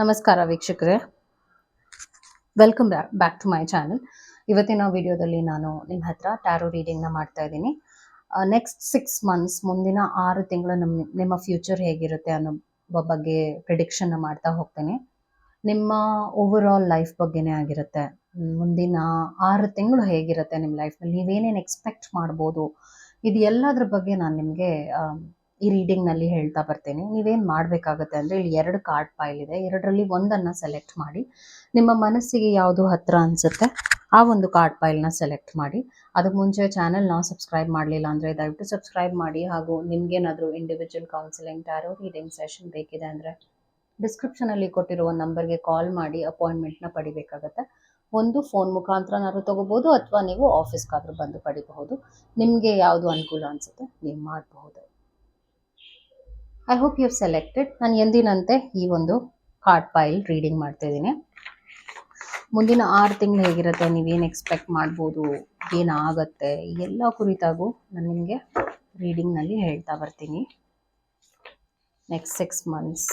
ನಮಸ್ಕಾರ ವೀಕ್ಷಕರೇ. Welcome back to my channel ಇವತ್ತಿನ ವಿಡಿಯೋದಲ್ಲಿ ನಾನು ನಿಮ್ಮ ಹತ್ರ ಟ್ಯಾರೋ ರೀಡಿಂಗ್ನ ಮಾಡ್ತಾ ಇದ್ದೀನಿ. ನೆಕ್ಸ್ಟ್ ಸಿಕ್ಸ್ ಮಂತ್ಸ್ ಮುಂದಿನ ಆರು ತಿಂಗಳು ನಮ್ಮ ನಿಮ್ಮ ಫ್ಯೂಚರ್ ಹೇಗಿರುತ್ತೆ ಅನ್ನೋ ಬಗ್ಗೆ ಪ್ರಿಡಿಕ್ಷನ್ನ ಮಾಡ್ತಾ ಹೋಗ್ತೀನಿ. ನಿಮ್ಮ ಓವರ್ ಆಲ್ ಲೈಫ್ ಬಗ್ಗೆನೇ ಆಗಿರುತ್ತೆ. ಮುಂದಿನ ಆರು ತಿಂಗಳು ಹೇಗಿರುತ್ತೆ ನಿಮ್ಮ ಲೈಫ್ನಲ್ಲಿ ನೀವೇನೇನು ಎಕ್ಸ್ಪೆಕ್ಟ್ ಮಾಡ್ಬೋದು? ಇದು ಎಲ್ಲದ್ರ ಬಗ್ಗೆ ನಾನು ನಿಮಗೆ ಈ ರೀಡಿಂಗ್ನಲ್ಲಿ ಹೇಳ್ತಾ ಬರ್ತೀನಿ. ನೀವೇನು ಮಾಡಬೇಕಾಗತ್ತೆ ಅಂದರೆ ಇಲ್ಲಿ ಎರಡು ಕಾರ್ಡ್ ಫೈಲ್ ಇದೆ. ಎರಡರಲ್ಲಿ ಒಂದನ್ನು ಸೆಲೆಕ್ಟ್ ಮಾಡಿ. ನಿಮ್ಮ ಮನಸ್ಸಿಗೆ ಯಾವುದು ಹತ್ರ ಅನಿಸುತ್ತೆ ಆ ಒಂದು ಕಾರ್ಡ್ ಪೈಲ್ನ ಸೆಲೆಕ್ಟ್ ಮಾಡಿ. ಅದಕ್ಕೆ ಮುಂಚೆ ಚಾನಲ್ ನಾವು ಸಬ್ಸ್ಕ್ರೈಬ್ ಮಾಡಲಿಲ್ಲ ಅಂದರೆ ದಯವಿಟ್ಟು ಸಬ್ಸ್ಕ್ರೈಬ್ ಮಾಡಿ ಹಾಗೂ ನಿಮಗೇನಾದರೂ individual counselling tarot reading session ಬೇಕಿದೆ ಅಂದರೆ ಡಿಸ್ಕ್ರಿಪ್ಷನಲ್ಲಿ ಕೊಟ್ಟಿರುವ ನಂಬರ್ಗೆ ಕಾಲ್ ಮಾಡಿ ಅಪಾಯಿಂಟ್ಮೆಂಟ್ನ ಪಡಿಬೇಕಾಗತ್ತೆ. ಒಂದು ಫೋನ್ ಮುಖಾಂತರನಾದ್ರೂ ತಗೋಬಹುದು ಅಥವಾ ನೀವು ಆಫೀಸ್ಗಾದ್ರೂ ಬಂದು ಪಡಿಬಹುದು. ನಿಮಗೆ ಯಾವುದು ಅನುಕೂಲ ಅನಿಸುತ್ತೆ, ನೀವು ಮಾಡಬಹುದು. ಐ ಹೋಪ್ ಯು ಸೆಲೆಕ್ಟೆಡ್ ನಾನು ಎಂದಿನಂತೆ ಈ ಒಂದು ಕಾರ್ಡ್ ಫೈಲ್ ರೀಡಿಂಗ್ ಮಾಡ್ತಾ ಇದ್ದೀನಿ. ಮುಂದಿನ ಆರು ತಿಂಗಳು ಹೇಗಿರುತ್ತೆ, ನೀವೇನು ಎಕ್ಸ್ಪೆಕ್ಟ್ ಮಾಡ್ಬೋದು, ಏನಾಗತ್ತೆ ಎಲ್ಲ ಕುರಿತಾಗೂ ನಾನು ನಿಮಗೆ ರೀಡಿಂಗ್ನಲ್ಲಿ ಹೇಳ್ತಾ ಬರ್ತೀನಿ. ನೆಕ್ಸ್ಟ್ ಸಿಕ್ಸ್ ಮಂತ್ಸ್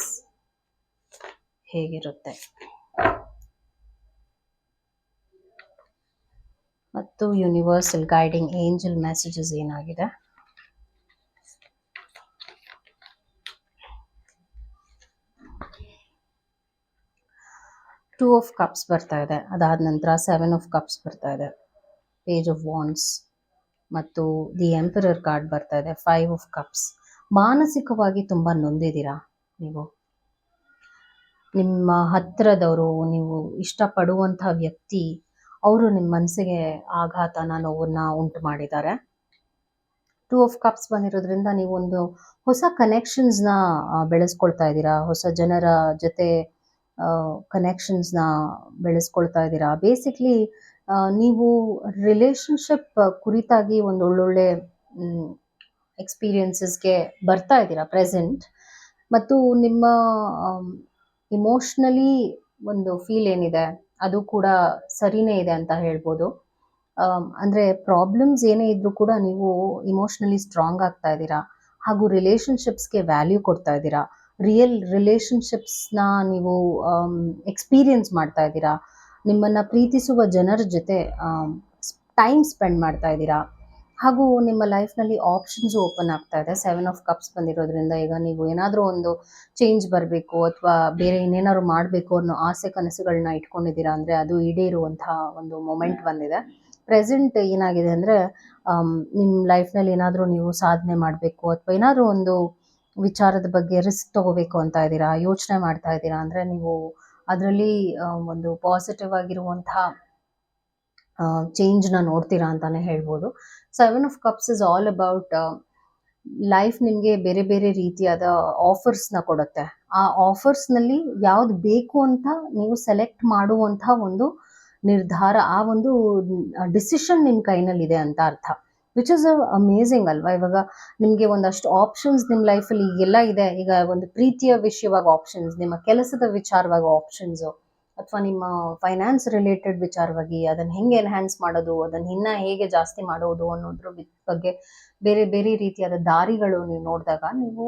ಹೇಗಿರುತ್ತೆ? ಮತ್ತು ಯೂನಿವರ್ಸಲ್ ಗೈಡಿಂಗ್ ಏಂಜಲ್ ಮೆಸೇಜಸ್ ಏನಾಗಿದೆ? ಟೂ ಆಫ್ ಕಪ್ಸ್ ಬರ್ತಾ ಇದೆ. ಅದಾದ ನಂತರ ಸೆವೆನ್ ಆಫ್ ಕಪ್ಸ್ ಬರ್ತಾ ಇದೆ. ಪೇಜ್ ಆಫ್ ವಾನ್ಸ್ ಮತ್ತು ದಿ ಎಂಪರರ್ ಕಾರ್ಡ್ ಬರ್ತಾ ಇದೆ. ಫೈವ್ ಆಫ್ ಕಪ್ಸ್ ಮಾನಸಿಕವಾಗಿ ತುಂಬ ನೊಂದಿದ್ದೀರಾ ನೀವು? ನಿಮ್ಮ ಹತ್ತಿರದವರು ನೀವು ಇಷ್ಟಪಡುವಂಥ ವ್ಯಕ್ತಿ, ಅವರು ನಿಮ್ಮ ಮನಸ್ಸಿಗೆ ಆಘಾತನ, ನೋವನ್ನ ಉಂಟು ಮಾಡಿದ್ದಾರೆ. ಟೂ ಆಫ್ ಕಪ್ಸ್ ಬಂದಿರೋದ್ರಿಂದ ನೀವೊಂದು ಹೊಸ ಕನೆಕ್ಷನ್ಸ್ನ ಬೆಳೆಸ್ಕೊಳ್ತಾ ಇದ್ದೀರಾ? ಹೊಸ ಜನರ ಜೊತೆ ಕನೆಕ್ಷನ್ಸ್ನ ಬೆಳೆಸ್ಕೊಳ್ತಾ ಇದ್ದೀರಾ? ಬೇಸಿಕ್ಲಿ ನೀವು ರಿಲೇಷನ್ಶಿಪ್ ಕುರಿತಾಗಿ ಒಂದು ಒಳ್ಳೊಳ್ಳೆ ಎಕ್ಸ್ಪೀರಿಯನ್ಸಸ್ಗೆ ಬರ್ತಾ ಇದ್ದೀರಾ ಪ್ರೆಸೆಂಟ್ ಮತ್ತು ನಿಮ್ಮ ಇಮೋಷ್ನಲಿ ಒಂದು ಫೀಲ್ ಏನಿದೆ? ಅದು ಕೂಡ ಸರಿನೇ ಇದೆ ಅಂತ ಹೇಳ್ಬೋದು. ಅಂದರೆ ಪ್ರಾಬ್ಲಮ್ಸ್ ಏನೇ ಇದ್ರೂ ಕೂಡ ನೀವು ಇಮೋಷ್ನಲಿ ಸ್ಟ್ರಾಂಗ್ ಆಗ್ತಾ ಇದ್ದೀರಾ? ಹಾಗೂ ರಿಲೇಷನ್ಶಿಪ್ಸ್ಗೆ ವ್ಯಾಲ್ಯೂ ಕೊಡ್ತಾ ಇದ್ದೀರಾ? ರಿಯಲ್ ರಿಲೇಷನ್ಶಿಪ್ಸ್ನ ನೀವು ಎಕ್ಸ್ಪೀರಿಯನ್ಸ್ ಮಾಡ್ತಾ ಇದ್ದೀರಾ? ನಿಮ್ಮನ್ನು ಪ್ರೀತಿಸುವ ಜನರ ಜೊತೆ ಟೈಮ್ ಸ್ಪೆಂಡ್ ಮಾಡ್ತಾ ಇದ್ದೀರಾ? ಹಾಗೂ ನಿಮ್ಮ ಲೈಫ್ನಲ್ಲಿ ಆಪ್ಷನ್ಸ್ ಓಪನ್ ಆಗ್ತಾ ಇದೆ. ಸೆವೆನ್ ಆಫ್ ಕಪ್ಸ್ ಬಂದಿರೋದ್ರಿಂದ ಈಗ ನೀವು ಏನಾದರೂ ಒಂದು ಚೇಂಜ್ ಬರಬೇಕು ಅಥವಾ ಬೇರೆ ಇನ್ನೇನಾದ್ರು ಮಾಡಬೇಕು ಅನ್ನೋ ಆಸೆ ಕನಸುಗಳನ್ನ ಇಟ್ಕೊಂಡಿದ್ದೀರಾ ಅಂದರೆ ಅದು ಈಡೇರುವಂತಹ ಒಂದು ಮೊಮೆಂಟ್ ಬಂದಿದೆ. ಪ್ರೆಸೆಂಟ್ ಏನಾಗಿದೆ ಅಂದರೆ ನಿಮ್ಮ ಲೈಫ್ನಲ್ಲಿ ಏನಾದರೂ ನೀವು ಸಾಧನೆ ಮಾಡಬೇಕು ಅಥವಾ ಏನಾದರೂ ಒಂದು ವಿಚಾರದ ಬಗ್ಗೆ ರಿಸ್ಕ್ ತಗೋಬೇಕು ಅಂತ ಇದ್ದೀರಾ? ಯೋಚನೆ ಮಾಡ್ತಾ ಇದ್ದೀರಾ? ಅಂದರೆ ನೀವು ಅದರಲ್ಲಿ ಒಂದು ಪಾಸಿಟಿವ್ ಆಗಿರುವಂತಹ ಚೇಂಜ್ನ ನೋಡ್ತೀರಾ ಅಂತಾನೆ ಹೇಳ್ಬೋದು. Seven of cups is all about life ನಿಮಗೆ ಬೇರೆ ಬೇರೆ ರೀತಿಯಾದ ಆಫರ್ಸ್ನ ಕೊಡುತ್ತೆ. ಆ ಆಫರ್ಸ್ನಲ್ಲಿ ಯಾವ್ದು ಬೇಕು ಅಂತ ನೀವು ಸೆಲೆಕ್ಟ್ ಮಾಡುವಂತಹ ಒಂದು ನಿರ್ಧಾರ, ಆ ಒಂದು ಡಿಸಿಷನ್ ನಿಮ್ಮ ಕೈನಲ್ಲಿದೆ ಅಂತ ಅರ್ಥ. ವಿಚ್ ಇಸ್ ಅಮೇಝಿಂಗ್ ಅಲ್ವಾ? ಇವಾಗ ನಿಮಗೆ ಒಂದಷ್ಟು ಆಪ್ಷನ್ಸ್ ನಿಮ್ಮ ಲೈಫಲ್ಲಿ ಈಗೆಲ್ಲ ಇದೆ. ಈಗ ಒಂದು ಪ್ರೀತಿಯ ವಿಷಯವಾಗ ಆಪ್ಷನ್ಸ್ ನಿಮ್ಮ ಕೆಲಸದ ವಿಚಾರವಾಗಿ ಆಪ್ಷನ್ಸು ಅಥವಾ ನಿಮ್ಮ ಫೈನಾನ್ಸ್ ರಿಲೇಟೆಡ್ ವಿಚಾರವಾಗಿ ಅದನ್ನು ಹೆಂಗೆ ಎನ್ಹ್ಯಾನ್ಸ್ ಮಾಡೋದು, ಅದನ್ನು ಇನ್ನ ಹೇಗೆ ಜಾಸ್ತಿ ಮಾಡೋದು ಅನ್ನೋದ್ರ ಬಗ್ಗೆ ಬೇರೆ ಬೇರೆ ರೀತಿಯಾದ ದಾರಿಗಳು ನೀವು ನೋಡಿದಾಗ ನೀವು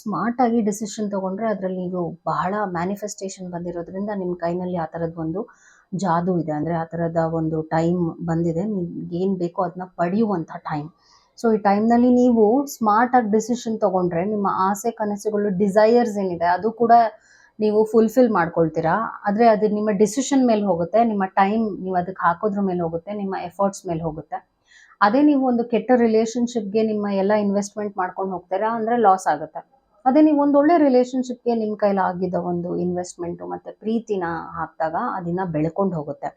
ಸ್ಮಾರ್ಟ್ ಆಗಿ ಡಿಸಿಷನ್ ತಗೊಂಡ್ರೆ ಅದರಲ್ಲಿ ನೀವು ಬಹಳ ಮ್ಯಾನಿಫೆಸ್ಟೇಷನ್ ಬಂದಿರೋದ್ರಿಂದ ನಿಮ್ಮ ಕೈನಲ್ಲಿ ಆ ಥರದ್ದು ಒಂದು ಜಾದು ಇದೆ. ಅಂದರೆ ಆ ಥರದ ಒಂದು ಟೈಮ್ ಬಂದಿದೆ. ನಿಮ್ಗೆ ಏನು ಬೇಕೋ ಅದನ್ನ ಪಡೆಯುವಂಥ ಟೈಮ್ ಸೊ ಈ ಟೈಮ್ನಲ್ಲಿ ನೀವು ಸ್ಮಾರ್ಟ್ ಆಗಿ ಡಿಸಿಷನ್ ತಗೊಂಡ್ರೆ ನಿಮ್ಮ ಆಸೆ, ಕನಸುಗಳು ಡಿಸೈರ್ಸ್ ಏನಿದೆ, ಅದು ಕೂಡ ನೀವು ಫುಲ್ಫಿಲ್ ಮಾಡ್ಕೊಳ್ತೀರಾ. ಆದರೆ ಅದು ನಿಮ್ಮ ಡಿಸಿಷನ್ ಮೇಲೆ ಹೋಗುತ್ತೆ. ನಿಮ್ಮ ಟೈಮ್ ನೀವು ಅದಕ್ಕೆ ಹಾಕೋದ್ರ ಮೇಲೆ ಹೋಗುತ್ತೆ. ನಿಮ್ಮ ಎಫರ್ಟ್ಸ್ ಮೇಲೆ ಹೋಗುತ್ತೆ. ಅದೇ ನೀವು ಒಂದು ಕೆಟ್ಟ ರಿಲೇಶನ್ಶಿಪ್ಗೆ ನಿಮ್ಮ ಎಲ್ಲ ಇನ್ವೆಸ್ಟ್ಮೆಂಟ್ ಮಾಡ್ಕೊಂಡು ಹೋಗ್ತೀರಾ ಅಂದರೆ ಲಾಸ್ ಆಗುತ್ತೆ. ಅದೇ ನೀವು ಒಂದು ಒಳ್ಳೆ ರಿಲೇಶನ್ಶಿಪ್ಗೆ ನಿಮ್ಮ ಕೈಲಿ ಆಗಿದ್ದ ಒಂದು ಇನ್ವೆಸ್ಟ್ಮೆಂಟು ಮತ್ತು ಪ್ರೀತಿನ ಹಾಕಿದಾಗ ಅದನ್ನ ಬೆಳ್ಕೊಂಡು ಹೋಗುತ್ತೆ.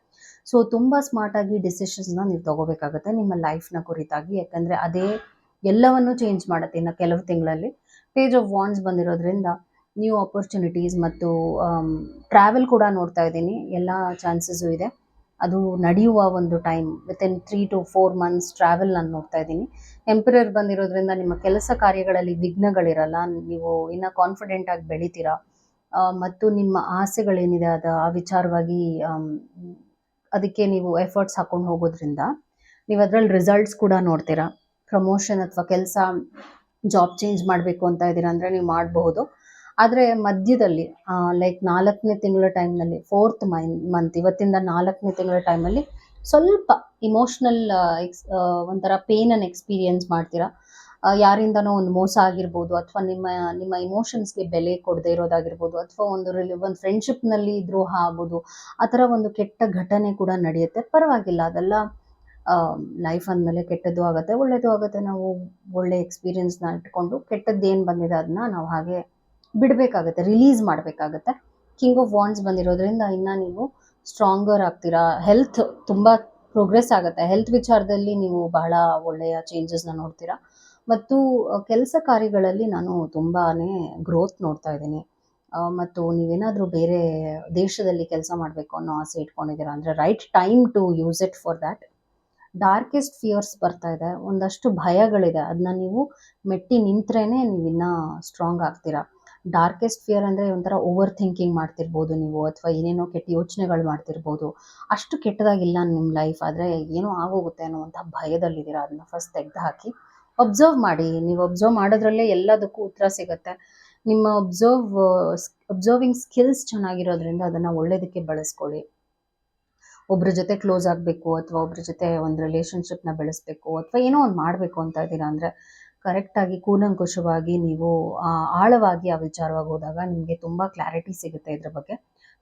ಸೊ ತುಂಬ ಸ್ಮಾರ್ಟಾಗಿ ಡಿಸಿಷನ್ಸ್ನ ನೀವು ತಗೋಬೇಕಾಗುತ್ತೆ ನಿಮ್ಮ ಲೈಫ್ನ ಕುರಿತಾಗಿ. ಯಾಕಂದರೆ ಅದೇ ಎಲ್ಲವನ್ನು ಚೇಂಜ್ ಮಾಡುತ್ತೆ ಇನ್ನು ಕೆಲವು ತಿಂಗಳಲ್ಲಿ. ಪೇಜ್ ಆಫ್ ವಾನ್ಸ್ ಬಂದಿರೋದ್ರಿಂದ ನ್ಯೂ ಆಪರ್ಚುನಿಟೀಸ್ ಮತ್ತು ಟ್ರಾವೆಲ್ ಕೂಡ ನೋಡ್ತಾ ಇದ್ದೀನಿ. ಎಲ್ಲ ಚಾನ್ಸಸ್ಸು ಇದೆ. ಅದು ನಡೆಯುವ ಒಂದು time within three to four months travel ನಾನು ನೋಡ್ತಾ ಇದ್ದೀನಿ. ಎಂಪರರ್ ಬಂದಿರೋದ್ರಿಂದ ನಿಮ್ಮ ಕೆಲಸ ಕಾರ್ಯಗಳಲ್ಲಿ ವಿಘ್ನಗಳಿರಲ್ಲ, ನೀವು ಇನ್ನೂ ಕಾನ್ಫಿಡೆಂಟ್ ಆಗಿ ಬೆಳಿತೀರಾ? ಮತ್ತು ನಿಮ್ಮ ಆಸೆಗಳೇನಿದೆ ಅದು, ಆ ವಿಚಾರವಾಗಿ ಅದಕ್ಕೆ ನೀವು ಎಫರ್ಟ್ಸ್ ಹಾಕೊಂಡು ಹೋಗೋದ್ರಿಂದ ನೀವು ಅದರಲ್ಲಿ ರಿಸಲ್ಟ್ಸ್ ಕೂಡ ನೋಡ್ತೀರಾ? ಪ್ರಮೋಷನ್ ಅಥವಾ ಕೆಲಸ ಜಾಬ್ ಚೇಂಜ್ ಮಾಡಬೇಕು ಅಂತ ಇದ್ದೀರಾ ಅಂದರೆ ನೀವು ಮಾಡಬಹುದು. ಆದರೆ ಮಧ್ಯದಲ್ಲಿ ಲೈಕ್ ನಾಲ್ಕನೇ ತಿಂಗಳ ಟೈಮ್ನಲ್ಲಿ ಫೋರ್ತ್ ಮೈನ್ ಮಂತ್ ಇವತ್ತಿಂದ ನಾಲ್ಕನೇ ತಿಂಗಳ ಟೈಮಲ್ಲಿ ಸ್ವಲ್ಪ ಇಮೋಷ್ನಲ್ ಎಕ್ಸ್ ಒಂಥರ ಪೇನನ್ನು ಎಕ್ಸ್ಪೀರಿಯನ್ಸ್ ಮಾಡ್ತೀರಾ? ಯಾರಿಂದನೋ ಒಂದು ಮೋಸ ಆಗಿರ್ಬೋದು, ಅಥವಾ ನಿಮ್ಮ ನಿಮ್ಮ ಇಮೋಷನ್ಸ್ಗೆ ಬೆಲೆ ಕೊಡದೇ ಇರೋದಾಗಿರ್ಬೋದು, ಅಥವಾ ಒಂದು ರಿಲಿ ಒಂದು ಫ್ರೆಂಡ್ಶಿಪ್ನಲ್ಲಿ ದ್ರೋಹ ಆಗೋದು ಆ ಥರ ಒಂದು ಕೆಟ್ಟ ಘಟನೆ ಕೂಡ ನಡೆಯುತ್ತೆ. ಪರವಾಗಿಲ್ಲ, ಅದೆಲ್ಲ ಲೈಫ್ ಅಂದಮೇಲೆ ಕೆಟ್ಟದ್ದು ಆಗುತ್ತೆ ಒಳ್ಳೆಯದು ಆಗುತ್ತೆ. ನಾವು ಒಳ್ಳೆ ಎಕ್ಸ್ಪೀರಿಯನ್ಸ್ನ ಇಟ್ಕೊಂಡು ಕೆಟ್ಟದ್ದು ಏನು ಬಂದಿದೆ, ಅದನ್ನ ನಾವು ಹಾಗೆ ಬಿಡಬೇಕಾಗತ್ತೆ ರಿಲೀಸ್ ಮಾಡಬೇಕಾಗತ್ತೆ. ಕಿಂಗ್ ಆಫ್ ವಾಂಡ್ಸ್ ಬಂದಿರೋದ್ರಿಂದ ಇನ್ನು ನೀವು ಸ್ಟ್ರಾಂಗರ್ ಆಗ್ತೀರಾ. ಹೆಲ್ತ್ ತುಂಬ ಪ್ರೋಗ್ರೆಸ್ ಆಗುತ್ತೆ. ಹೆಲ್ತ್ ವಿಚಾರದಲ್ಲಿ ನೀವು ಬಹಳ ಒಳ್ಳೆಯ ಚೇಂಜಸ್ನ ನೋಡ್ತೀರಾ. ಮತ್ತು ಕೆಲಸ ಕಾರ್ಯಗಳಲ್ಲಿ ನಾನು ತುಂಬಾ ಗ್ರೋತ್ ನೋಡ್ತಾ ಇದ್ದೀನಿ. ಮತ್ತು ನೀವೇನಾದರೂ ಬೇರೆ ದೇಶದಲ್ಲಿ ಕೆಲಸ ಮಾಡಬೇಕು ಅನ್ನೋ ಆಸೆ ಇಟ್ಕೊಂಡಿದ್ದೀರಾ ಅಂದರೆ right time to use it for that darkest fears ಬರ್ತಾ ಇದೆ. ಒಂದಷ್ಟು ಭಯಗಳಿದೆ. ಅದನ್ನ ನೀವು ಮೆಟ್ಟಿ ನಿಂತ್ರೇ ನೀವು ಇನ್ನೂ ಸ್ಟ್ರಾಂಗ್ ಆಗ್ತೀರಾ. ಡಾರ್ಕೆಸ್ಟ್ ಫಿಯರ್ ಅಂದರೆ ಒಂಥರ ಓವರ್ ಥಿಂಕಿಂಗ್ ಮಾಡ್ತಿರ್ಬೋದು ನೀವು, ಅಥವಾ ಏನೇನೋ ಕೆಟ್ಟ ಯೋಚನೆಗಳು ಮಾಡ್ತಿರ್ಬೋದು. ಅಷ್ಟು ಕೆಟ್ಟದಾಗಿಲ್ಲ ನಿಮ್ಮ ಲೈಫ್ ಆದರೆ ಏನೋ ಆಗೋಗುತ್ತೆ ಅನ್ನುವಂಥ ಭಯದಲ್ಲಿದ್ದೀರಾ? ಅದನ್ನ ಫಸ್ಟ್ ತೆಗೆದು ಹಾಕಿ ಒಬ್ಸರ್ವ್ ಮಾಡಿ. ನೀವು ಅಬ್ಸರ್ವ್ ಮಾಡೋದ್ರಲ್ಲೇ ಎಲ್ಲದಕ್ಕೂ ಉತ್ತರ ಸಿಗುತ್ತೆ. ನಿಮ್ಮ ಅಬ್ಸರ್ವ್ ಅಬ್ಸರ್ವಿಂಗ್ ಸ್ಕಿಲ್ಸ್ ಚೆನ್ನಾಗಿರೋದ್ರಿಂದ ಅದನ್ನು ಒಳ್ಳೇದಕ್ಕೆ ಬಳಸ್ಕೊಳ್ಳಿ. ಒಬ್ಬರ ಜೊತೆ ಕ್ಲೋಸ್ ಆಗಬೇಕು, ಅಥವಾ ಒಬ್ಬರ ಜೊತೆ ಒಂದು ರಿಲೇಷನ್ಶಿಪ್ನ ಬೆಳೆಸಬೇಕು, ಅಥವಾ ಏನೋ ಒಂದು ಮಾಡಬೇಕು ಅಂತ ಇದ್ದೀರಾ ಅಂದರೆ ಕರೆಕ್ಟಾಗಿ ಕೂಲಂಕುಷವಾಗಿ ನೀವು ಆಳವಾಗಿ ಆ ವಿಚಾರವಾಗಿ ಹೋದಾಗ ನಿಮಗೆ ತುಂಬ ಕ್ಲಾರಿಟಿ ಸಿಗುತ್ತೆ ಇದ್ರ ಬಗ್ಗೆ.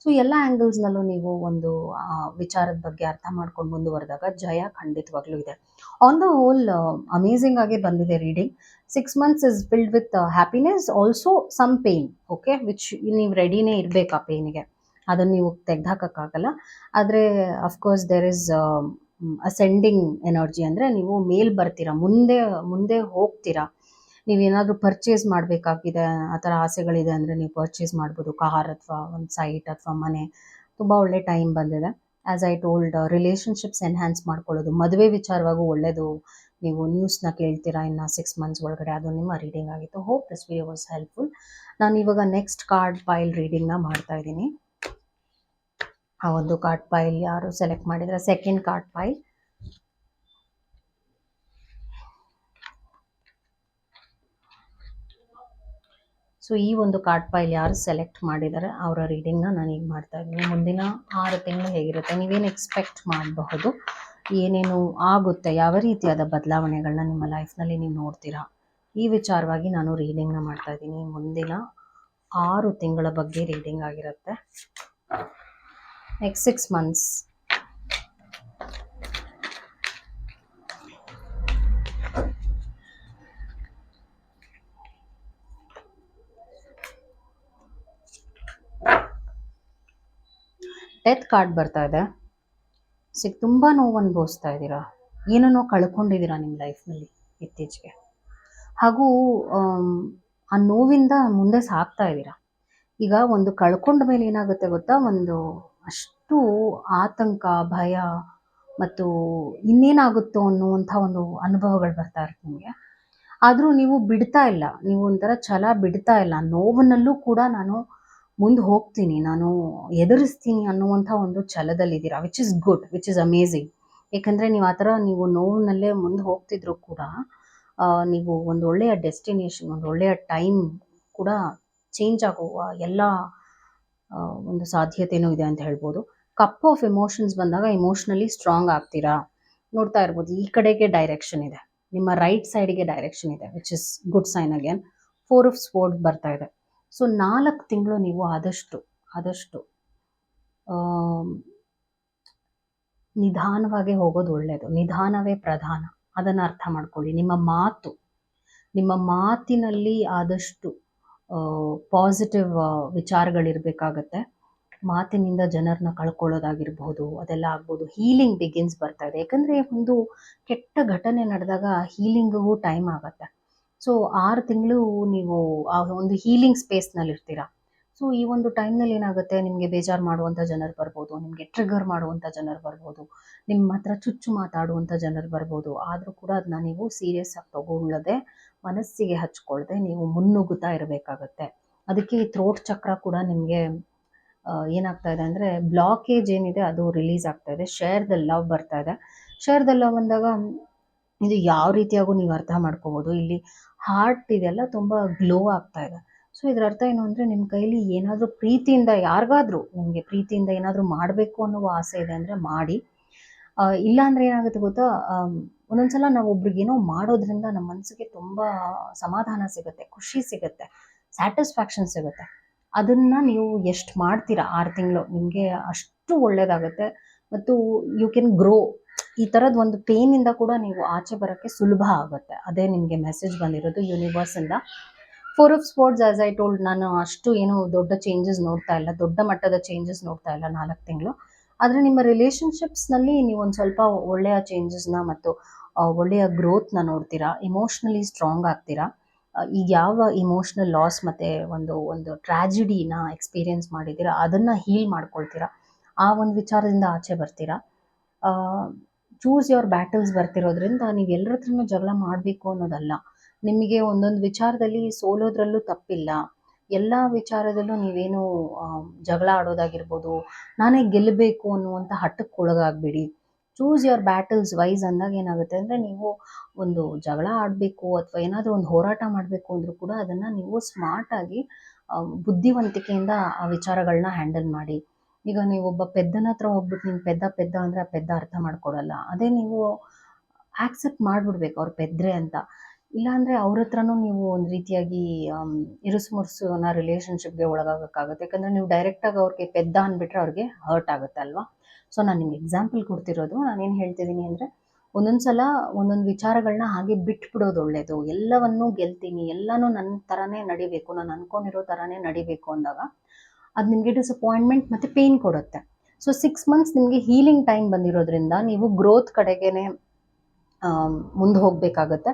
ಸೊ ಎಲ್ಲ ಆ್ಯಂಗಲ್ಸ್ನಲ್ಲೂ ನೀವು ಒಂದು ವಿಚಾರದ ಬಗ್ಗೆ ಅರ್ಥ ಮಾಡ್ಕೊಂಡು ಮುಂದುವರೆದಾಗ ಜಯ ಖಂಡಿತವಾಗ್ಲೂ ಇದೆ. ಆನ್ ದ ಹೋಲ್ ಅಮೇಝಿಂಗ್ ಆಗಿ ಬಂದಿದೆ reading six months is filled with happiness also some pain okay which ನೀವು ರೆಡಿನೇ ಇರಬೇಕು ಆ ಪೇಯ್ನಿಗೆ ಅದನ್ನು ನೀವು ತೆಗ್ದಾಕಕ್ಕಾಗಲ್ಲ ಆದರೆ of course there is ascending energy ಅಂದರೆ ನೀವು ಮೇಲ್ ಬರ್ತೀರಾ, ಮುಂದೆ ಮುಂದೆ ಹೋಗ್ತೀರಾ. ನೀವೇನಾದರೂ ಪರ್ಚೇಸ್ ಮಾಡಬೇಕಾಗಿದೆ, ಆ ಥರ ಆಸೆಗಳಿದೆ ಅಂದರೆ ನೀವು ಪರ್ಚೇಸ್ ಮಾಡ್ಬೋದು. ಕಾರ್ ಅಥವಾ ಒಂದು ಸೈಟ್ ಅಥವಾ ಮನೆ. ತುಂಬ ಒಳ್ಳೆ ಟೈಮ್ ಬಂದಿದೆ. As I told relationships enhance ಮಾಡ್ಕೊಳ್ಳೋದು. ಮದುವೆ ವಿಚಾರವಾಗೂ ಒಳ್ಳೆಯದು ನೀವು ನ್ಯೂಸ್ನ ಕೇಳ್ತೀರಾ ಇನ್ನು ಸಿಕ್ಸ್ ಮಂತ್ಸ್ ಒಳಗಡೆ, ಅದು ನಿಮ್ಮ ರೀಡಿಂಗ್ ಆಗಿತ್ತು. Hope this video was helpful ನಾನು ಇವಾಗ ನೆಕ್ಸ್ಟ್ ಕಾರ್ಡ್ ಪೈಲ್ ರೀಡಿಂಗ್ನ ಮಾಡ್ತಾ ಇದ್ದೀನಿ. ಆ ಒಂದು ಕಾರ್ಡ್ ಫೈಲ್ ಯಾರು ಸೆಲೆಕ್ಟ್ ಮಾಡಿದ್ರೆ ಸೆಕೆಂಡ್ ಕಾರ್ಡ್ ಫೈಲ್ ಸೊ ಈ ಒಂದು ಕಾರ್ಡ್ ಫೈಲ್ ಯಾರು ಸೆಲೆಕ್ಟ್ ಮಾಡಿದ್ದಾರೆ ಅವರ ರೀಡಿಂಗ್ನ ನಾನು ಈಗ ಮಾಡ್ತಾ ಇದ್ದೀನಿ. ಮುಂದಿನ ಆರು ತಿಂಗಳು ಹೇಗಿರುತ್ತೆ ನೀವೇನು ಎಕ್ಸ್ಪೆಕ್ಟ್ ಮಾಡಬಹುದು, ಏನೇನು ಆಗುತ್ತೆ, ಯಾವ ರೀತಿಯಾದ ಬದಲಾವಣೆಗಳನ್ನ ನಿಮ್ಮ ಲೈಫ್ನಲ್ಲಿ ನೀವು ನೋಡ್ತೀರಾ, ಈ ವಿಚಾರವಾಗಿ ನಾನು ರೀಡಿಂಗ್ನ ಮಾಡ್ತಾ ಇದ್ದೀನಿ. ಮುಂದಿನ ಆರು ತಿಂಗಳ ಬಗ್ಗೆ ರೀಡಿಂಗ್ ಆಗಿರುತ್ತೆ. Next six months death card ಬರ್ತಾ ಇದೆ. ಸಿಕ್ ತುಂಬ ನೋವು ಅನುಭವಿಸ್ತಾ ಇದ್ದೀರಾ? ಏನನ್ನೋ ಕಳ್ಕೊಂಡಿದ್ದೀರಾ ನಿಮ್ಮ ಲೈಫ್ನಲ್ಲಿ ಇತ್ತೀಚೆಗೆ? ಹಾಗೂ ಆ ನೋವಿಂದ ಮುಂದೆ ಸಾಗ್ತಾ ಇದ್ದೀರಾ? ಈಗ ಒಂದು ಕಳ್ಕೊಂಡ ಮೇಲೆ ಏನಾಗುತ್ತೆ ಗೊತ್ತಾ? ಒಂದು ಅಷ್ಟು ಆತಂಕ, ಭಯ ಮತ್ತು ಇನ್ನೇನಾಗುತ್ತೋ ಅನ್ನುವಂಥ ಒಂದು ಅನುಭವಗಳು ಬರ್ತಾ ಇರುತ್ತೆ ನಿಮಗೆ. ಆದರೂ ನೀವು ಬಿಡ್ತಾ ಇಲ್ಲ. ನೀವು ಒಂಥರ ಛಲ ಬಿಡ್ತಾ ಇಲ್ಲ. ನೋವಿನಲ್ಲೂ ಕೂಡ ನಾನು ಮುಂದೆ ಹೋಗ್ತೀನಿ. ನಾನು ಎದುರಿಸ್ತೀನಿ ಅನ್ನುವಂಥ ಒಂದು ಛಲದಲ್ಲಿದ್ದೀರಾ? Which is good which is amazing ಏಕೆಂದರೆ ನೀವು ಆ ಥರ ನೀವು ನೋವಿನಲ್ಲೇ ಮುಂದೆ ಹೋಗ್ತಿದ್ರು ಕೂಡ ನೀವು ಒಂದು ಒಳ್ಳೆಯ ಡೆಸ್ಟಿನೇಷನ್ ಒಂದು ಒಳ್ಳೆಯ ಟೈಮ್ ಕೂಡ ಚೇಂಜ್ ಆಗುವ ಎಲ್ಲ ಒಂದು ಸಾಧ್ಯತೆನೂ ಇದೆ ಅಂತ ಹೇಳ್ಬೋದು. ಕಪ್ ಆಫ್ ಎಮೋಷನ್ಸ್ ಬಂದಾಗ ಇಮೋಷ್ನಲಿ ಸ್ಟ್ರಾಂಗ್ ಆಗ್ತೀರಾ? ನೋಡ್ತಾ ಇರ್ಬೋದು, ಈ ಕಡೆಗೆ ಡೈರೆಕ್ಷನ್ ಇದೆ. ನಿಮ್ಮ ರೈಟ್ ಸೈಡ್ಗೆ ಡೈರೆಕ್ಷನ್ ಇದೆ which is good sign again four of swords ಬರ್ತಾ ಇದೆ. ಸೊ ನಾಲ್ಕು ತಿಂಗಳು ನೀವು ಆದಷ್ಟು ಆದಷ್ಟು ನಿಧಾನವಾಗಿ ಹೋಗೋದು ಒಳ್ಳೆಯದು ನಿಧಾನವೇ ಪ್ರಧಾನ. ಅದನ್ನು ಅರ್ಥ ಮಾಡ್ಕೊಳ್ಳಿ. ನಿಮ್ಮ ಮಾತು, ನಿಮ್ಮ ಮಾತಿನಲ್ಲಿ ಆದಷ್ಟು ಪಾಸಿಟಿವ್ ವಿಚಾರಗಳಿರಬೇಕಾಗತ್ತೆ. ಮಾತಿನಿಂದ ಜನರನ್ನ ಕಳ್ಕೊಳ್ಳೋದಾಗಿರ್ಬೋದು, ಅದೆಲ್ಲ ಆಗ್ಬೋದು. ಹೀಲಿಂಗ್ ಬಿಗಿನ್ಸ್ ಬರ್ತಾ ಇದೆ. ಯಾಕಂದರೆ ಒಂದು ಕೆಟ್ಟ ಘಟನೆ ನಡೆದಾಗ ಹೀಲಿಂಗ್ಗೂ ಟೈಮ್ ಆಗುತ್ತೆ. ಸೊ ಆರು ತಿಂಗಳು ನೀವು ಆ ಒಂದು ಹೀಲಿಂಗ್ ಸ್ಪೇಸ್ನಲ್ಲಿ ಇರ್ತೀರಾ ಸೊ ಈ ಒಂದು ಟೈಮ್ನಲ್ಲಿ ಏನಾಗುತ್ತೆ? ನಿಮಗೆ ಬೇಜಾರು ಮಾಡುವಂಥ ಜನರು ಬರ್ಬೋದು, ನಿಮಗೆ ಟ್ರಿಗರ್ ಮಾಡುವಂಥ ಜನರು ಬರ್ಬೋದು, ನಿಮ್ಮ ಹತ್ರ ಚುಚ್ಚು ಮಾತಾಡುವಂಥ ಜನರು ಬರ್ಬೋದು. ಆದರೂ ಕೂಡ ಅದನ್ನ ನೀವು ಸೀರಿಯಸ್ ಆಗಿ ತಗೊಳ್ಳದೆ ಮನಸ್ಸಿಗೆ ಹಚ್ಕೊಳ್ದೆ ನೀವು ಮುನ್ನುಗ್ಗುತ್ತಾ ಇರಬೇಕಾಗತ್ತೆ. ಅದಕ್ಕೆ ಈ ಥ್ರೋಟ್ ಚಕ್ರ ಕೂಡ ನಿಮಗೆ ಏನಾಗ್ತಾ ಇದೆ ಅಂದರೆ ಬ್ಲಾಕೇಜ್ ಏನಿದೆ ಅದು ರಿಲೀಸ್ ಆಗ್ತಾ ಇದೆ. ಶೇರ್ ದ ಲವ್ ಬರ್ತಾ ಇದೆ. ಶೇರ್ ದ ಲವ್ ಅಂದಾಗ ಇದು ಯಾವ ರೀತಿಯಾಗೂ ನೀವು ಅರ್ಥ ಮಾಡ್ಕೋಬೋದು. ಇಲ್ಲಿ ಹಾರ್ಟ್ ಇದೆಲ್ಲ ತುಂಬ ಗ್ಲೋ ಆಗ್ತಾ ಇದೆ. ಸೊ ಇದರ ಅರ್ಥ ಏನು ಅಂದರೆ ನಿಮ್ಮ ಕೈಲಿ ಏನಾದರೂ ಪ್ರೀತಿಯಿಂದ ಯಾರಿಗಾದರೂ ನಿಮಗೆ ಪ್ರೀತಿಯಿಂದ ಏನಾದರೂ ಮಾಡಬೇಕು ಅನ್ನುವ ಆಸೆ ಇದೆ ಅಂದರೆ ಮಾಡಿ. ಇಲ್ಲ ಅಂದ್ರೆ ಏನಾಗುತ್ತೆ ಗೊತ್ತಾ? ಒಂದೊಂದ್ಸಲ ನಾವು ಒಬ್ರಿಗೆ ಏನೋ ಮಾಡೋದ್ರಿಂದ ನಮ್ಮ ಮನಸ್ಸಿಗೆ ತುಂಬಾ ಸಮಾಧಾನ ಸಿಗುತ್ತೆ, ಖುಷಿ ಸಿಗುತ್ತೆ, ಸ್ಯಾಟಿಸ್ಫ್ಯಾಕ್ಷನ್ ಸಿಗುತ್ತೆ. ಅದನ್ನ ನೀವು ಎಷ್ಟು ಮಾಡ್ತೀರಾ ಆರು ತಿಂಗಳು? ನಿಮಗೆ ಅಷ್ಟು ಒಳ್ಳೇದಾಗುತ್ತೆ. ಮತ್ತು ಯು ಕ್ಯಾನ್ ಗ್ರೋ ಈ ಥರದ ಒಂದು ಪೇನಿಂದ ಕೂಡ ನೀವು ಆಚೆ ಬರೋಕ್ಕೆ ಸುಲಭ ಆಗುತ್ತೆ. ಅದೇ ನಿಮಗೆ ಮೆಸೇಜ್ ಬಂದಿರೋದು ಯೂನಿವರ್ಸ್ ಇಂದ. Four of swords as I told ನಾನು ಅಷ್ಟು ಏನು ದೊಡ್ಡ ಚೇಂಜಸ್ ನೋಡ್ತಾ ಇಲ್ಲ. ದೊಡ್ಡ ಮಟ್ಟದ ಚೇಂಜಸ್ ನೋಡ್ತಾ ಇಲ್ಲ ನಾಲ್ಕು ತಿಂಗಳು. ಆದರೆ ನಿಮ್ಮ ರಿಲೇಷನ್ಶಿಪ್ಸ್ನಲ್ಲಿ ನೀವು ಒಂದು ಸ್ವಲ್ಪ ಒಳ್ಳೆಯ ಚೇಂಜಸ್ನ ಮತ್ತು ಒಳ್ಳೆಯ ಗ್ರೋತ್ನ ನೋಡ್ತೀರಾ? ಇಮೋಷ್ನಲಿ ಸ್ಟ್ರಾಂಗ್ ಆಗ್ತೀರಾ? ಈಗ ಯಾವ ಇಮೋಷ್ನಲ್ ಲಾಸ್ ಮತ್ತು ಒಂದು ಒಂದು ಟ್ರ್ಯಾಜಿಡಿನ ಎಕ್ಸ್ಪೀರಿಯನ್ಸ್ ಮಾಡಿದ್ದೀರಾ? ಅದನ್ನು ಹೀಲ್ ಮಾಡ್ಕೊಳ್ತೀರಾ? ಆ ಒಂದು ವಿಚಾರದಿಂದ ಆಚೆ ಬರ್ತೀರಾ? ಚೂಸ್ ಯುವರ್ ಬ್ಯಾಟಲ್ಸ್ ಬರ್ತಿರೋದ್ರಿಂದ ನೀವು ಎಲ್ಲರ ಜಗಳ ಮಾಡಬೇಕು ಅನ್ನೋದಲ್ಲ. ನಿಮಗೆ ಒಂದೊಂದು ವಿಚಾರದಲ್ಲಿ ಸೋಲೋದ್ರಲ್ಲೂ ತಪ್ಪಿಲ್ಲ. ಎಲ್ಲ ವಿಚಾರದಲ್ಲೂ ನೀವೇನು ಜಗಳ ಆಡೋದಾಗಿರ್ಬೋದು, ನಾನೇ ಗೆಲ್ಲಬೇಕು ಅನ್ನುವಂಥ ಹಠಕ್ಕೆ ಒಳಗಾಗಬೇಡಿ. ಚೂಸ್ ಯುವರ್ ಬ್ಯಾಟಲ್ಸ್ ವೈಸ್ ಅಂದಾಗ ಏನಾಗುತ್ತೆ ಅಂದರೆ ನೀವು ಒಂದು ಜಗಳ ಆಡಬೇಕು ಅಥವಾ ಏನಾದರೂ ಒಂದು ಹೋರಾಟ ಮಾಡಬೇಕು ಅಂದರೂ ಕೂಡ ಅದನ್ನು ನೀವು ಸ್ಮಾರ್ಟಾಗಿ ಬುದ್ಧಿವಂತಿಕೆಯಿಂದ ಆ ವಿಚಾರಗಳನ್ನ ಹ್ಯಾಂಡಲ್ ಮಾಡಿ. ಈಗ ನೀವು ಒಬ್ಬ ಪೆದ್ದನ ಹತ್ರ ಹೋಗ್ಬಿಟ್ಟು ನೀನು ಪೆದ್ದ ಪೆದ್ದ ಅಂದರೆ ಆ ಪೆದ್ದ ಅರ್ಥ ಮಾಡ್ಕೊಡಲ್ಲ ಅದೇ ನೀವು ಆಕ್ಸೆಪ್ಟ್ ಮಾಡಿಬಿಡ್ಬೇಕು ಅವ್ರು ಪೆದ್ರೆ ಅಂತ. ಇಲ್ಲಾಂದರೆ ಅವ್ರ ಹತ್ರನೂ ನೀವು ಒಂದು ರೀತಿಯಾಗಿ ಇರುಸು ಮುರುಸುನ ರಿಲೇಷನ್ಶಿಪ್ಗೆ ಒಳಗಾಗಕ್ಕಾಗುತ್ತೆ. ಯಾಕಂದ್ರೆ ನೀವು ಡೈರೆಕ್ಟಾಗಿ ಅವ್ರಿಗೆ ಪೆದ್ದ ಅಂದ್ಬಿಟ್ರೆ ಅವ್ರಿಗೆ ಹರ್ಟ್ ಆಗುತ್ತೆ ಅಲ್ವಾ? ಸೊ ನಾನು ನಿಮ್ಗೆ ಎಕ್ಸಾಂಪಲ್ ಕೊಡ್ತಿರೋದು. ನಾನೇನು ಹೇಳ್ತಿದ್ದೀನಿ ಅಂದರೆ ಒಂದೊಂದು ಸಲ ಒಂದೊಂದು ವಿಚಾರಗಳನ್ನ ಹಾಗೆ ಬಿಟ್ಬಿಡೋದು ಒಳ್ಳೆಯದು ಎಲ್ಲವನ್ನೂ ಗೆಲ್ತೀನಿ, ಎಲ್ಲನೂ ನನ್ನ ಥರನೇ ನಡಿಬೇಕು, ನಾನು ಅಂದ್ಕೊಂಡಿರೋ ಥರನೇ ನಡಿಬೇಕು ಅಂದಾಗ, ಅದು ನಿಮಗೆ ಡಿಸಪಾಯಿಂಟ್ಮೆಂಟ್ ಮತ್ತು ಪೇನ್ ಕೊಡುತ್ತೆ. ಸೊ ಸಿಕ್ಸ್ ಮಂತ್ಸ್ ನಿಮಗೆ ಹೀಲಿಂಗ್ ಟೈಮ್ ಬಂದಿರೋದ್ರಿಂದ ನೀವು ಗ್ರೋತ್ ಕಡೆಗೇನೆ ಮುಂದೆ ಹೋಗಬೇಕಾಗತ್ತೆ.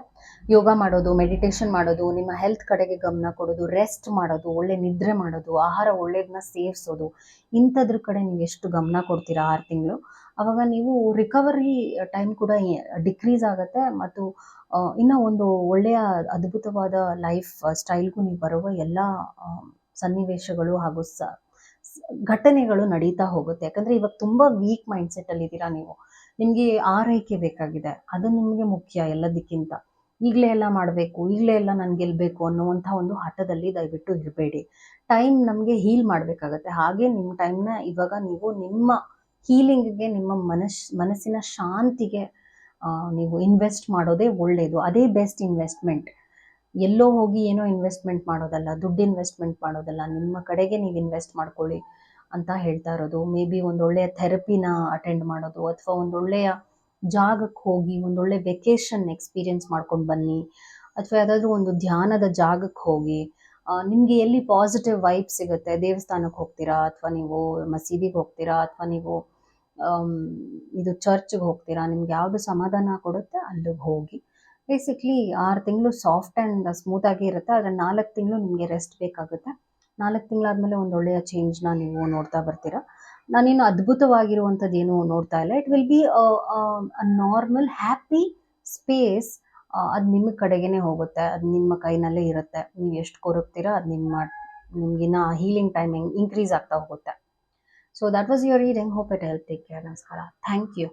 ಯೋಗ ಮಾಡೋದು ಮೆಡಿಟೇಷನ್ ಮಾಡೋದು, ನಿಮ್ಮ ಹೆಲ್ತ್ ಕಡೆಗೆ ಗಮನ ಕೊಡೋದು ರೆಸ್ಟ್ ಮಾಡೋದು, ಒಳ್ಳೆ ನಿದ್ರೆ ಮಾಡೋದು, ಆಹಾರ ಒಳ್ಳೇದನ್ನ ಸೇವಿಸೋದು ಇಂಥದ್ರ ಕಡೆ ನೀವು ಎಷ್ಟು ಗಮನ ಕೊಡ್ತೀರಾ ಆರು ತಿಂಗಳು? ಅವಾಗ ನೀವು ರಿಕವರಿ ಟೈಮ್ ಕೂಡ ಡಿಕ್ರೀಸ್ ಆಗುತ್ತೆ ಮತ್ತು ಇನ್ನ ಒಂದು ಒಳ್ಳೆಯ ಅದ್ಭುತವಾದ ಲೈಫ್ ಸ್ಟೈಲ್ಗೂ ನೀವು ಬರುವ ಎಲ್ಲ ಸನ್ನಿವೇಶಗಳು ಹಾಗೂ ಸ- ಘಟನೆಗಳು ನಡೀತಾ ಹೋಗುತ್ತೆ. ಯಾಕಂದರೆ ಇವಾಗ ತುಂಬ ವೀಕ್ ಮೈಂಡ್ ಸೆಟ್ಟಲ್ಲಿ ಇದ್ದೀರಾ ನೀವು. ನಿಮಗೆ ಆರೈಕೆ ಬೇಕಾಗಿದೆ. ಅದು ನಿಮಗೆ ಮುಖ್ಯ ಎಲ್ಲದಕ್ಕಿಂತ. ಈಗಲೇ ಎಲ್ಲ ಮಾಡಬೇಕು, ಈಗಲೇ ಎಲ್ಲ ನಾನು ಗೆಲ್ಲಬೇಕು ಅನ್ನುವಂಥ ಒಂದು ಹಠದಲ್ಲಿ ದಯವಿಟ್ಟು ಇರಬೇಡಿ. ಟೈಮ್ ನಮಗೆ ಹೀಲ್ ಮಾಡಬೇಕಾಗತ್ತೆ. ಹಾಗೆ ನಿಮ್ಮ ಟೈಮ್ನ ಇವಾಗ ನೀವು ನಿಮ್ಮ ಹೀಲಿಂಗ್ಗೆ ನಿಮ್ಮ ಮನಸ್, ಮನಸ್ಸಿನ ಶಾಂತಿಗೆ ನೀವು ಇನ್ವೆಸ್ಟ್ ಮಾಡೋದೇ ಒಳ್ಳೆಯದು ಅದೇ ಬೆಸ್ಟ್ ಇನ್ವೆಸ್ಟ್ಮೆಂಟ್ ಎಲ್ಲೋ ಹೋಗಿ ಏನೋ ಇನ್ವೆಸ್ಟ್ಮೆಂಟ್ ಮಾಡೋದಲ್ಲ, ದುಡ್ಡು ಇನ್ವೆಸ್ಟ್ಮೆಂಟ್ ಮಾಡೋದಲ್ಲ, ನಿಮ್ಮ ಕಡೆಗೆ ನೀವು ಇನ್ವೆಸ್ಟ್ ಮಾಡ್ಕೊಳ್ಳಿ ಅಂತ ಹೇಳ್ತಾ ಇರೋದು. ಮೇ ಬಿ ಒಂದೊಳ್ಳೆಯ ಥೆರಪಿನ ಅಟೆಂಡ್ ಮಾಡೋದು, ಅಥವಾ ಒಂದೊಳ್ಳೆಯ ಜಾಗಕ್ಕೆ ಹೋಗಿ ಒಂದೊಳ್ಳೆ ವೆಕೇಷನ್ ಎಕ್ಸ್ಪೀರಿಯನ್ಸ್ ಮಾಡ್ಕೊಂಡು ಬನ್ನಿ, ಅಥವಾ ಯಾವುದಾದ್ರೂ ಒಂದು ಧ್ಯಾನದ ಜಾಗಕ್ಕೆ ಹೋಗಿ ನಿಮಗೆ ಎಲ್ಲಿ ಪಾಸಿಟಿವ್ ವೈಬ್ ಸಿಗುತ್ತೆ ದೇವಸ್ಥಾನಕ್ಕೆ ಹೋಗ್ತೀರಾ, ಅಥವಾ ನೀವು ಮಸೀದಿಗೆ ಹೋಗ್ತೀರಾ, ಅಥವಾ ನೀವು ಇದು ಚರ್ಚ್ಗೆ ಹೋಗ್ತೀರಾ, ನಿಮ್ಗೆ ಯಾವುದು ಸಮಾಧಾನ ಕೊಡುತ್ತೆ, ಅಲ್ಲಿಗೆ ಹೋಗಿ ಬೇಸಿಕ್ಲಿ ಆರು ತಿಂಗಳು ಸಾಫ್ಟ್ ಆ್ಯಂಡ್ ಸ್ಮೂತಾಗಿ ಇರುತ್ತೆ. ಆದರೆ ನಾಲ್ಕು ತಿಂಗಳು ನಿಮಗೆ ರೆಸ್ಟ್ ಬೇಕಾಗುತ್ತೆ. ನಾಲ್ಕು ತಿಂಗಳಾದಮೇಲೆ ಒಂದು ಒಳ್ಳೆಯ ಚೇಂಜ್ನ ನೀವು ನೋಡ್ತಾ ಬರ್ತೀರಾ. ನಾನೇನು ಅದ್ಭುತವಾಗಿರುವಂಥದ್ದು ಏನು ನೋಡ್ತಾ ಇಲ್ಲ. It will be a normal happy space ಅದು ನಿಮ್ಮ ಕಡೆಗೇ ಹೋಗುತ್ತೆ. ಅದು ನಿಮ್ಮ ಕೈನಲ್ಲೇ ಇರುತ್ತೆ. ನೀವು ಎಷ್ಟು ಕೊರಗ್ತೀರಾ ಅದು ನಿಮ್ಮ, ನಿಮಗಿನ್ನ ಹೀಲಿಂಗ್ ಟೈಮಿಂಗ್ ಇನ್ಕ್ರೀಸ್ ಆಗ್ತಾ ಹೋಗುತ್ತೆ. So that was your reading hope it help take care ನಮಸ್ಕಾರ. Thank you